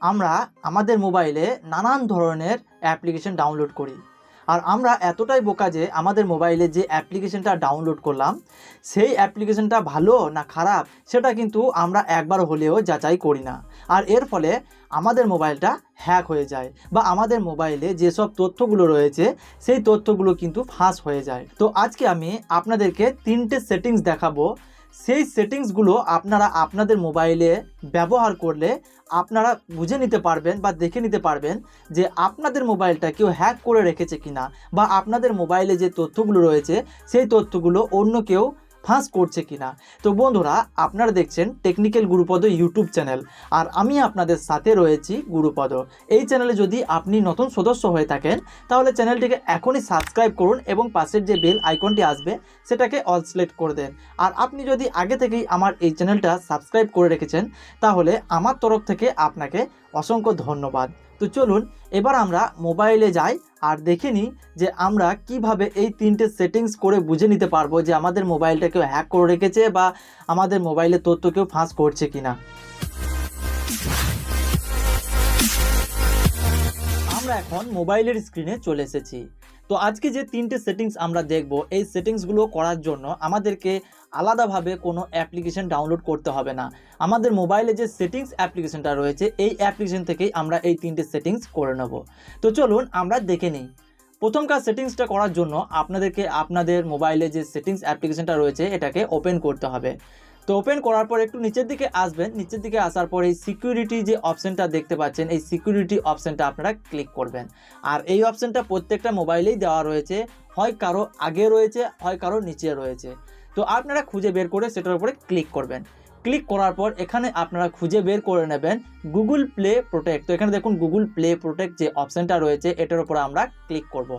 আমরা আমাদের মোবাইলে নানান ধরনের অ্যাপ্লিকেশন ডাউনলোড করি। আর আমরা এতটাই বোকা যে আমাদের মোবাইলে যে অ্যাপ্লিকেশনটা ডাউনলোড করলাম, সেই অ্যাপ্লিকেশনটা ভালো না খারাপ, সেটা কিন্তু আমরা একবার হলেও যাচাই করি না। আর এর ফলে আমাদের মোবাইলটা হ্যাক হয়ে যায় বা আমাদের মোবাইলে যেসব তথ্যগুলো রয়েছে, সেই তথ্যগুলো কিন্তু ফাঁস হয়ে যায়। তো আজকে আমি আপনাদেরকে তিনটে সেটিংস দেখাবো সেই সেটিংসগুলো আপনারা আপনাদের মোবাইলে ব্যবহার করলে আপনারা বুঝে নিতে পারবেন বা দেখে নিতে পারবেন যে আপনাদের মোবাইলটা কেউ হ্যাক করে রেখেছে কিনা বা আপনাদের মোবাইলে যে তথ্যগুলো রয়েছে, সেই তথ্যগুলো অন্য কেউ ফাঁস করছে কিনা? তো বন্ধুরা, আপনারা দেখছেন টেকনিক্যাল গুরুপদ ইউটিউব চ্যানেল আর আমি আপনাদের সাথে রয়েছি গুরুপদ এই চ্যানেলে যদি আপনি নতুন সদস্য হয়ে থাকেন, তাহলে চ্যানেলটিকে এখনই সাবস্ক্রাইব করুন এবং পাশের যে বেল আইকনটি আসবে, সেটাকে অল সিলেক্ট করে দেন। আর আপনি যদি আগে থেকেই আমার এই চ্যানেলটা সাবস্ক্রাইব করে রেখেছেন, তাহলে আমার তরফ থেকে আপনাকে অসংখ্য ধন্যবাদ। তো চলুন, এবার আমরা মোবাইলে যাই। আর দেখে নিই যে আমরা কীভাবে এই তিনটে সেটিংস করে বুঝে নিতে পারব যে আমাদের মোবাইলটা কেউ হ্যাক করে রেখেছে বা আমাদের মোবাইলের তথ্য কেউ ফাঁস করছে কিনা। এখন মোবাইলের স্ক্রিনে চলে এসেছি। তো আজকে যে তিনটে সেটিংস আমরা দেখব, এই সেটিংসগুলো করার জন্য আমাদেরকে আলাদাভাবে কোনো অ্যাপ্লিকেশন ডাউনলোড করতে হবে না। আমাদের মোবাইলে যে সেটিংস অ্যাপ্লিকেশনটা রয়েছে, এই অ্যাপ্লিকেশন থেকেই আমরা এই তিনটে সেটিংস করে নেব। তো চলুন আমরা দেখে নিই। প্রথম কাজ সেটিংসটা করার জন্য আপনাদেরকে আপনাদের মোবাইলে যে সেটিংস অ্যাপ্লিকেশনটা রয়েছে, এটাকে ওপেন করতে হবে। তো ওপেন করার পর একটু নিচের দিকে আসবেন। নিচের দিকে আসার পর এই সিকিউরিটি যে অপশনটা দেখতে পাচ্ছেন, এই সিকিউরিটি অপশনটা আপনারা ক্লিক করবেন। আর এই অপশনটা প্রত্যেকটা মোবাইলেই দেওয়া রয়েছে। হয় কারও আগে রয়েছে, হয় কারও নিচে রয়েছে। তো আপনারা খুঁজে বের করে সেটার উপরে ক্লিক করবেন। ক্লিক করার পর এখানে আপনারা খুঁজে বের করে নেবেন গুগল প্লে প্রোটেক্ট তো এখানে দেখুন গুগল প্লে প্রোটেক্ট যে অপশনটা রয়েছে, এটার উপরে আমরা ক্লিক করব।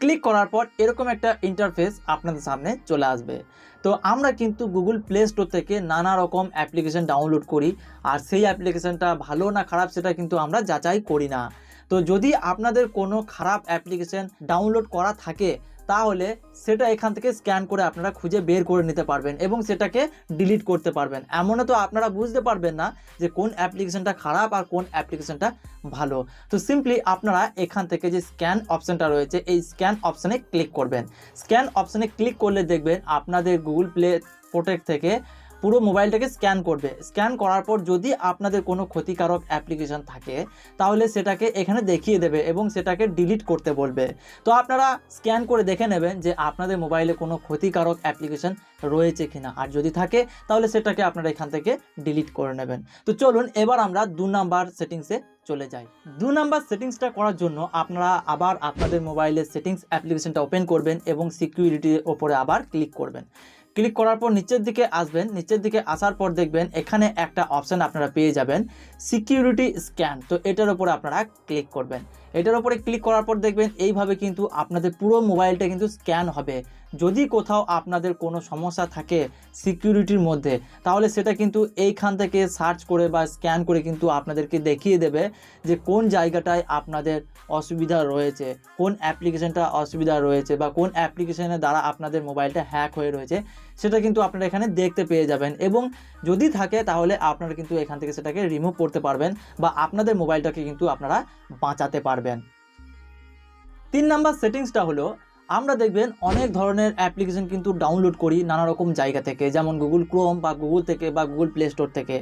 ক্লিক করার পর এরকম একটা ইন্টারফেস আপনাদের সামনে চলে আসবে। তো আমরা কিন্তু গুগল প্লে স্টোর থেকে নানা রকম অ্যাপ্লিকেশান ডাউনলোড করি আর সেই অ্যাপ্লিকেশানটা ভালো না খারাপ সেটা কিন্তু আমরা যাচাই করি না। তো যদি আপনাদের কোনো খারাপ অ্যাপ্লিকেশান ডাউনলোড করা থাকে তাহলে সেটা এখান থেকে স্ক্যান করে আপনারা খুঁজে বের করে নিতে পারবেন এবং সেটাকে ডিলিট করতে পারবেন। এমনও তো আপনারা বুঝতে পারবেন না যে কোন অ্যাপ্লিকেশনটা খারাপ আর কোন অ্যাপ্লিকেশনটা ভালো। তো সিম্পলি আপনারা এখান থেকে যে স্ক্যান অপশানটা রয়েছে, এই স্ক্যান অপশানে ক্লিক করবেন। স্ক্যান অপশানে ক্লিক করলে দেখবেন আপনাদের গুগল প্লে প্রোটেক্ট থেকে পুরো মোবাইলটাকে স্ক্যান করবে। স্ক্যান করার পর যদি আপনাদের কোনো ক্ষতিকারক অ্যাপ্লিকেশন থাকে, তাহলে সেটাকে এখানে দেখিয়ে দেবে এবং সেটাকে ডিলিট করতে বলবে। তো আপনারা স্ক্যান করে দেখে নেবেন যে আপনাদের মোবাইলে কোনো ক্ষতিকারক অ্যাপ্লিকেশন রয়েছে কিনা। আর যদি থাকে, তাহলে সেটাকে আপনারা এখান থেকে ডিলিট করে নেবেন। তো চলুন, এবার আমরা দু নাম্বার সেটিংসে চলে যাই। দু নাম্বার সেটিংসটা করার জন্য আপনারা আবার আপনাদের মোবাইলের সেটিংস অ্যাপ্লিকেশনটা ওপেন করবেন এবং সিকিউরিটির ওপরে আবার ক্লিক করবেন। ক্লিক করার পর নিচের দিকে আসবেন, নিচের দিকে আসার পর দেখবেন এখানে একটা অপশান আপনারা পেয়ে যাবেন সিকিউরিটি স্ক্যান তো এটার উপরে আপনারা ক্লিক করবেন। এটার উপরে ক্লিক করার পর দেখবেন এইভাবে কিন্তু আপনাদের পুরো মোবাইলটা কিন্তু স্ক্যান হবে। যদি কোথাও আপনাদের কোনো সমস্যা থাকে সিকিউরিটির মধ্যে, তাহলে সেটা কিন্তু এইখান থেকে সার্চ করে বা স্ক্যান করে কিন্তু আপনাদেরকে দেখিয়ে দেবে যে কোন জায়গাটায় আপনাদের অসুবিধা রয়েছে, কোন অ্যাপ্লিকেশনটা অসুবিধা রয়েছে বা কোন অ্যাপ্লিকেশনের দ্বারা আপনাদের মোবাইলটা হ্যাক হয়ে রয়েছে, সেটা কিন্তু আপনারা এখানে দেখতে পেয়ে যাবেন। এবং যদি থাকে তাহলে আপনারা কিন্তু এখান থেকে সেটাকে রিমুভ করতে পারবেন বা আপনাদের মোবাইলটাকে কিন্তু আপনারা বাঁচাতে পারবেন। তিন নাম্বার সেটিংসটা হলো, আমরা দেখবেন অনেক ধরনের অ্যাপ্লিকেশন কিন্তু ডাউনলোড করি নানা রকম জায়গা থেকে, যেমন গুগল ক্রোম বা গুগল থেকে বা গুগল প্লে স্টোর থেকে।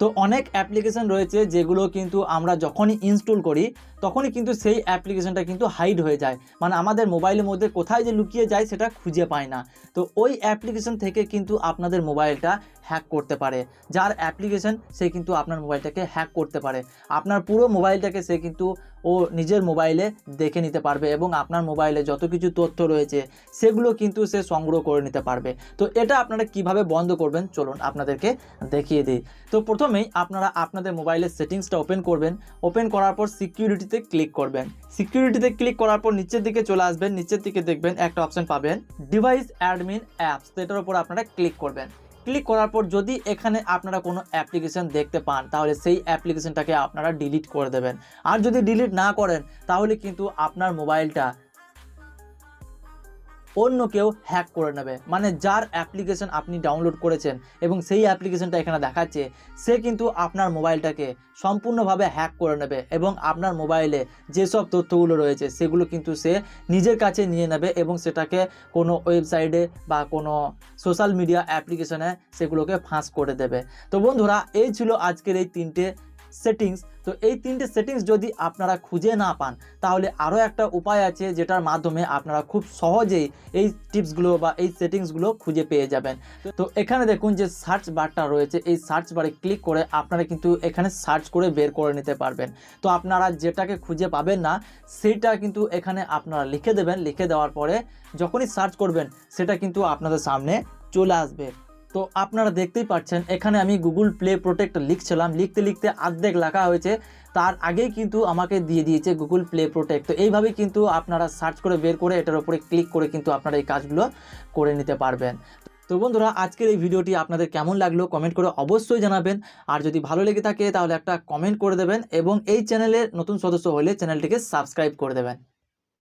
তো অনেক অ্যাপ্লিকেশন রয়েছে যেগুলো কিন্তু আমরা যখনই ইনস্টল করি, তখনই কিন্তু সেই অ্যাপ্লিকেশনটা কিন্তু হাইড হয়ে যায়। মানে আমাদের মোবাইলের মধ্যে কোথায় যে লুকিয়ে যায় সেটা খুঁজে পায় না। তো ওই অ্যাপ্লিকেশন থেকে কিন্তু আপনাদের মোবাইলটা হ্যাক করতে পারে। যার অ্যাপ্লিকেশন সে কিন্তু আপনার মোবাইলটাকে হ্যাক করতে পারে। আপনার পুরো মোবাইলটাকে সে কিন্তু ও নিজের মোবাইলে দেখে নিতে পারবে এবং আপনার মোবাইলে যত কিছু তথ্য রয়েছে, সেগুলো কিন্তু সে সংগ্রহ করে নিতে পারবে। তো এটা আপনারা কীভাবে বন্ধ করবেন? চলুন আপনাদেরকে দেখিয়ে দিই। তো প্রথমেই আপনারা আপনাদের মোবাইলের সেটিংসটা ওপেন করবেন। ওপেন করার পর সিকিউরিটিতে ক্লিক করবেন। সিকিউরিটিতে ক্লিক করার পর নিচের দিকে চলে আসবেন। নিচের দিকে দেখবেন একটা অপশন পাবেন ডিভাইস অ্যাডমিন অ্যাপস তো এটার উপর আপনারা ক্লিক করবেন। ক্লিক করার পর যদি এখানে আপনারা কোনো অ্যাপ্লিকেশন দেখতে পান, তাহলে সেই অ্যাপ্লিকেশনটাকে আপনারা ডিলিট করে দেবেন। আর যদি ডিলিট না করেন, তাহলে কিন্তু আপনার মোবাইলটা অন্য কেউ হ্যাক করে নেবে। মানে যার অ্যাপ্লিকেশন আপনি ডাউনলোড করেছেন এবং সেই অ্যাপ্লিকেশনটা এখানে দেখাচ্ছে, সে কিন্তু আপনার মোবাইলটাকে সম্পূর্ণভাবে হ্যাক করে নেবে এবং আপনার মোবাইলে যেসব তথ্যগুলো রয়েছে, সেগুলো কিন্তু সে নিজের কাছে নিয়ে নেবে এবং সেটাকে কোনো ওয়েবসাইটে বা কোনো সোশ্যাল মিডিয়া অ্যাপ্লিকেশনে সেগুলোকে ফাঁস করে দেবে। তো বন্ধুরা, এই ছিল আজকের এই তিনটে সেটিংস তো এই তিনটে সেটিংস যদি আপনারা খুঁজে না পান, তাহলে আরও একটা উপায় আছে যেটার মাধ্যমে আপনারা খুব সহজেই এই টিপসগুলো বা এই সেটিংসগুলো খুঁজে পেয়ে যাবেন। তো এখানে দেখুন যে সার্চ বারটা রয়েছে, এই সার্চ বারে ক্লিক করে আপনারা কিন্তু এখানে সার্চ করে বের করে নিতে পারবেন। তো আপনারা যেটাকে খুঁজে পাবেন না সেটা কিন্তু এখানে আপনারা লিখে দেবেন। লিখে দেওয়ার পরে যখনই সার্চ করবেন, সেটা কিন্তু আপনাদের সামনে চলে আসবে। তো আপনারা দেখতেই পাচ্ছেন, এখানে আমি গুগল প্লে প্রোটেক্ট লিখছিলাম। লিখতে লিখতে আর্ধেক লেখা হয়েছে। তার আগেই কিন্তু আমাকে দিয়ে দিয়েছে গুগল প্লে প্রোটেক্ট তো এইভাবে কিন্তু আপনারা সার্চ করে বের করে এটার উপরে ক্লিক করে কিন্তু আপনারা এই কাজগুলো করে নিতে পারবেন। তো বন্ধুরা, আজকের এই ভিডিওটি আপনাদের কেমন লাগল কমেন্ট করে অবশ্যই জানাবেন। আর যদি ভালো লেগে থাকে তাহলে একটা কমেন্ট করে দেবেন এবং এই চ্যানেলের নতুন সদস্য হলে চ্যানেলটিকে সাবস্ক্রাইব করে দেবেন।